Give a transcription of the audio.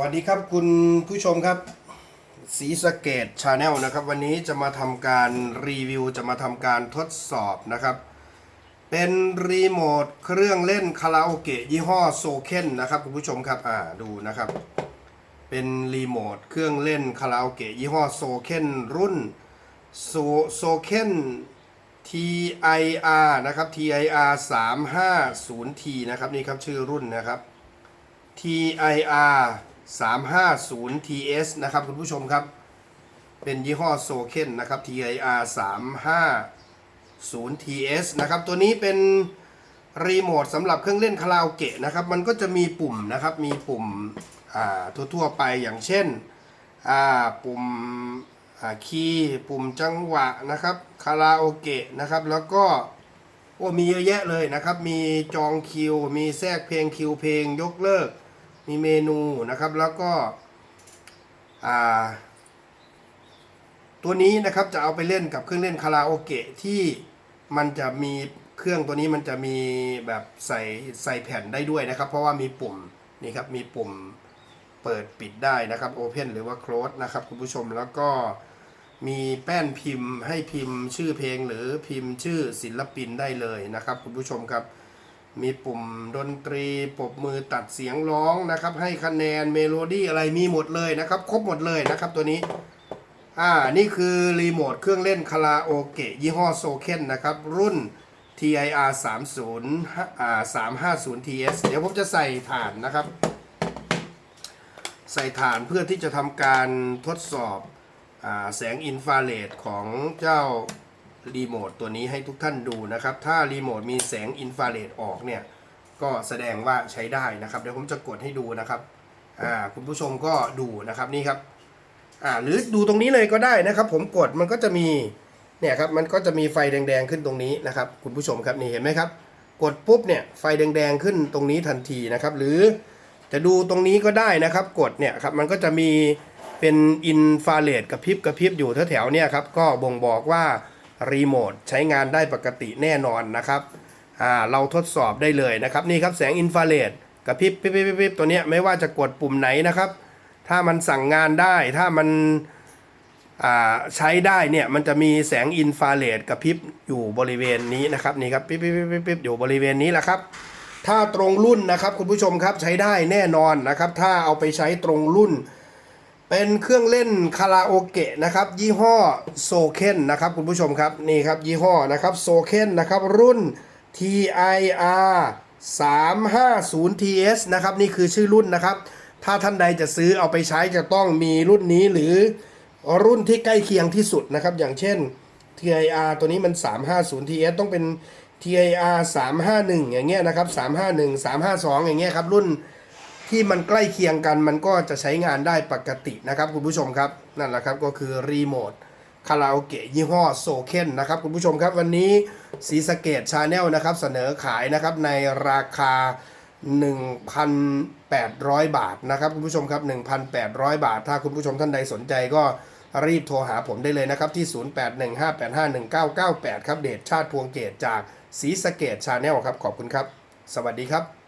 วัสดีครับคุณผู้ชมครับสีสเกตชาแนลนะครับ วันนี้จะมาทำการรีวิว จะมาทำการทดสอบนะครับ เป็นรีโมทเครื่องเล่นคาราโอเกะยี่ห้อโซเคนนะครับคุณผู้ชมครับอ่าดูนะครับ เป็นรีโมทเครื่องเล่นคาราโอเกะยี่ห้อโซเคนรุ่นโซโซเคน TIR นะครับ TIR 350T นะครับนี่ครับชื่อรุ่นนะครับ TIR 350 TS นะครับคุณผู้ชมครับ เป็นยี่ห้อโซเคนนะครับ TIR 350 TS นะครับ ตัวนี้เป็นรีโมทสำหรับเครื่องเล่นคาราโอเกะนะครับ มันก็จะมีปุ่มนะครับ มีปุ่มทั่วๆไปอย่างเช่นปุ่มคีย์ปุ่มจังหวะนะครับคาราโอเกะนะครับ แล้วก็โอ้มีเยอะแยะเลยนะครับ มีจองคิว มีแทรกเพลงคิวเพลงยกเลิก มีเมนูนะครับแล้วก็ตัวนี้นะครับจะเอาไปเล่นกับเครื่องเล่นคาราโอเกะที่มันจะมีเครื่องตัวนี้มันจะมีแบบใส่ใส่แผ่นได้ด้วยนะครับ เพราะว่ามีปุ่มนี่ครับมีปุ่มเปิดปิดได้นะครับ Open หรือว่า Close นะครับคุณผู้ชมแล้วก็มีแป้นพิมพ์ให้พิมพ์ชื่อเพลงหรือพิมพ์ชื่อศิลปินได้เลยนะครับคุณผู้ชมครับ มีปุ่มดนตรีปรบมือตัดเสียงร้องนะครับ ให้คะแนนเมโลดี้อะไรมีหมดเลยนะครับ ครบหมดเลยนะครับตัวนี้ อ่า นี่คือรีโมทเครื่องเล่นคาราโอเกะยี่ห้อโซเคนนะครับ รุ่น TIR 30อ่า350 TS เดี๋ยวผมจะใส่ฐานนะครับ ใส่ฐานเพื่อที่จะทำการทดสอบอแสงอินฟราเรดของเจ้า รีโมทตัวนี้ให้ทุกท่านดูนะครับ ถ้ารีโมทมีแสงอินฟราเรดออกเนี่ย ก็แสดงว่าใช้ได้นะครับ เดี๋ยวผมจะกดให้ดูนะครับ อ่า คุณผู้ชมก็ดูนะครับนี่ครับ อ่า หรือดูตรงนี้เลยก็ได้นะครับ ผมกดมันก็จะมี เนี่ยครับ มันก็จะมีไฟแดงๆขึ้นตรงนี้นะครับ คุณผู้ชมครับนี่เห็นไหมครับ กดปุ๊บเนี่ยไฟแดงๆขึ้นตรงนี้ทันทีนะครับ หรือจะดูตรงนี้ก็ได้นะครับ กดเนี่ยครับ มันก็จะมีเป็นอินฟราเรดกระพริบกระพริบอยู่แถวๆเนี่ยครับ ก็บ่งบอกว่า รีโมทใช้งานได้ปกติแน่นอนนะครับเราทดสอบได้เลยนะครับนี่ครับแสงอินฟราเรดกระพริบปิ๊บปิ๊บปิ๊บปิ๊บตัวนี้ไม่ว่าจะกดปุ่มไหนนะครับ ถ้ามันสั่งงานได้ถ้ามันใช้ได้เนี่ยมันจะมีแสงอินฟราเรดกระพริบอยู่บริเวณนี้นะครับนี่ครับปิ๊บปิ๊บปิ๊บปิ๊บปิ๊บอยู่บริเวณนี้แหละครับ ถ้าตรงรุ่นนะครับคุณผู้ชมครับใช้ได้แน่นอนนะครับ ถ้าเอาไปใช้ตรงรุ่น เป็นเครื่องเล่นคาราโอเกะนะครับ ยี่ห้อโซเคนนะครับคุณผู้ชมครับนี่ครับยี่ห้อนะครับโซเคนนะครับรุ่น TIR 350 TS นะครับนี่คือชื่อรุ่นนะครับ ถ้าท่านใดจะซื้อเอาไปใช้จะต้องมีรุ่นนี้หรือรุ่นที่ใกล้เคียงที่สุดนะครับ อย่างเช่น TIR ตัวนี้มัน 350 TS ต้องเป็น TIR 351 อย่างเงี้ยนะครับ 351 352 อย่างเงี้ยครับรุ่น ที่มันใกล้เคียงกันมันก็จะใช้งานได้ปกตินะครับคุณผู้ชมครับนั่นแหละครับก็คือรีโมทคาราโอเกะยี่ห้อโซเคนนะครับคุณผู้ชมครับวันนี้สีสเกตชาแนลนะครับเสนอขายนะครับในราคา 1,800 บาทนะครับคุณผู้ชมครับ 1,800 บาท ถ้าคุณผู้ชมท่านใดสนใจก็รีบโทรหาผมได้เลยนะครับที่ 0815851998 ครับเดชชาติพวงเกตจากสีสเกตชาแนลครับขอบคุณครับ สวัสดีครับ